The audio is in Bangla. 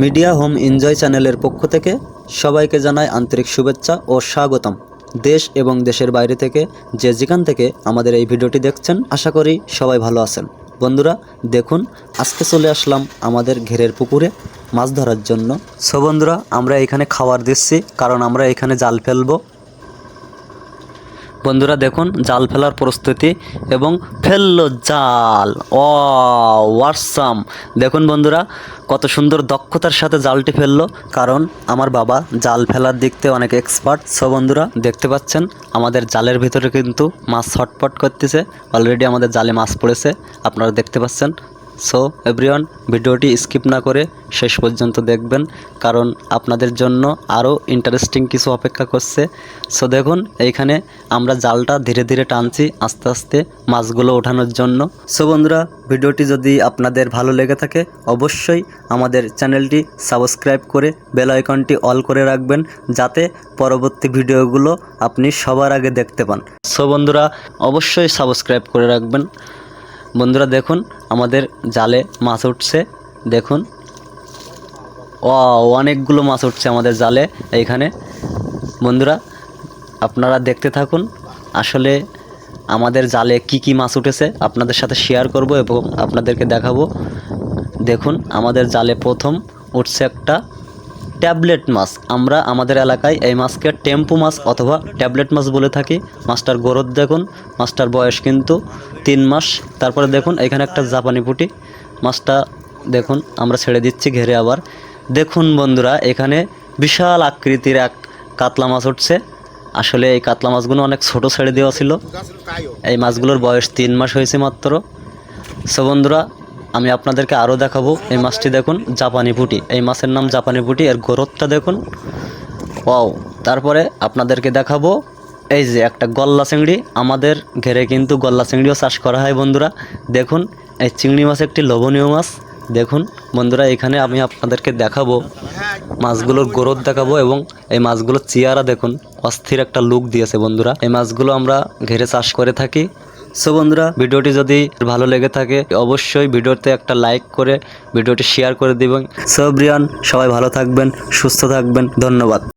মিডিয়া হোম এনজয় চ্যানেলের পক্ষ থেকে সবাইকে জানাই আন্তরিক শুভেচ্ছা ও স্বাগতম। দেশ এবং দেশের বাইরে থেকে যে যেখান থেকে আমাদের এই ভিডিওটি দেখছেন, আশা করি সবাই ভালো আছেন। বন্ধুরা, দেখুন, আজকে চলে আসলাম আমাদের ঘেরের পুকুরে মাছ ধরার জন্য। সো বন্ধুরা, আমরা এখানে খাবার দিচ্ছি, কারণ আমরা এখানে জাল ফেলব। বন্ধুরা দেখুন, জাল ফেলার প্রস্তুতি এবং ফেলল জাল। ও ওয়াটসাম দেখুন বন্ধুরা, কত সুন্দর দক্ষতার সাথে জালটি ফেলল, কারণ আমার বাবা জাল ফেলার দিক থেকে অনেক এক্সপার্ট সো বন্ধুরা, দেখতে পাচ্ছেন, আমাদের জালের ভিতরে কিন্তু মাছ ছটপট করতেছে। অলরেডি আমাদের জালে মাছ পড়েছে, আপনারা দেখতে পাচ্ছেন। সো এভরিওয়ান ভিডিওটি স্কিপ না করে শেষ পর্যন্ত দেখবেন, কারণ আপনাদের জন্য আরও ইন্টারেস্টিং কিছু অপেক্ষা করছে। সো দেখুন, এইখানে আমরা জালটা ধীরে ধীরে টানছি আস্তে আস্তে মাছগুলো ওঠানোর জন্য। সো বন্ধুরা, ভিডিওটি যদি আপনাদের ভালো লেগে থাকে, অবশ্যই আমাদের চ্যানেলটি সাবস্ক্রাইব করে বেল আইকনটি অল করে রাখবেন, যাতে পরবর্তী ভিডিওগুলো আপনি সবার আগে দেখতে পান। সো বন্ধুরা, অবশ্যই সাবস্ক্রাইব করে রাখবেন। বন্ধুরা, দেখুন আমাদের জালে মাছ উঠছে, দেখুন। ও অনেকগুলো মাছ উঠছে আমাদের জালে এইখানে। বন্ধুরা, আপনারা দেখতে থাকুন, আসলে আমাদের জালে কি কি মাছ উঠেছে, আপনাদের সাথে শেয়ার করব এবং আপনাদেরকে দেখাবো। দেখুন, আমাদের জালে প্রথম উঠছে একটা ট্যাবলেট মাছ। আমরা আমাদের এলাকায় এই মাছকে টেম্পু মাছ অথবা ট্যাবলেট মাছ বলে থাকি। মাছটার গরদ দেখুন, মাছটার বয়স কিন্তু তিন মাস। তারপরে দেখুন, এখানে একটা জাপানি পুটি। মাছটা দেখুন, আমরা ছেড়ে দিচ্ছি ঘেরে আবার। দেখুন বন্ধুরা, এখানে বিশাল আকৃতির এক কাতলা মাছ উঠছে। আসলে এই কাতলা মাছগুলো অনেক ছোট ছেড়ে দেওয়া ছিল। এই মাছগুলোর বয়স তিন মাস হয়েছে মাত্র। সো বন্ধুরা আমি আপনাদেরকে আরও দেখাবো এই মাছটি দেখুন, জাপানি পুটি। এই মাছের নাম জাপানি পুটি, এর গোরতটা দেখুন। ওয়াও, তারপরে আপনাদেরকে দেখাবো এই যে একটা গল্লা চিংড়ি। আমাদের ঘেরে কিন্তু গল্লা চিংড়িও চাষ করা হয় বন্ধুরা। দেখুন, এই চিংড়ি মাছ একটি লোভনীয় মাছ। দেখুন, বন্ধুরা, এখানে আমি আপনাদেরকে দেখাবো মাছগুলোর গ্রোথ দেখাবো এবং এই মাছগুলোর চেয়ারা দেখুন। অস্থির একটা লুক দিয়েছে বন্ধুরা। এই মাছগুলো আমরা ঘেরে চাষ করে থাকি। সো বন্ধুরা, ভিডিওটি যদি ভালো লেগে থাকে, অবশ্যই ভিডিওতে একটা লাইক করে, ভিডিওটি শেয়ার করে দিবেন। সো ব্রিয়ান সবাই ভালো থাকবেন, সুস্থ থাকবেন, ধন্যবাদ।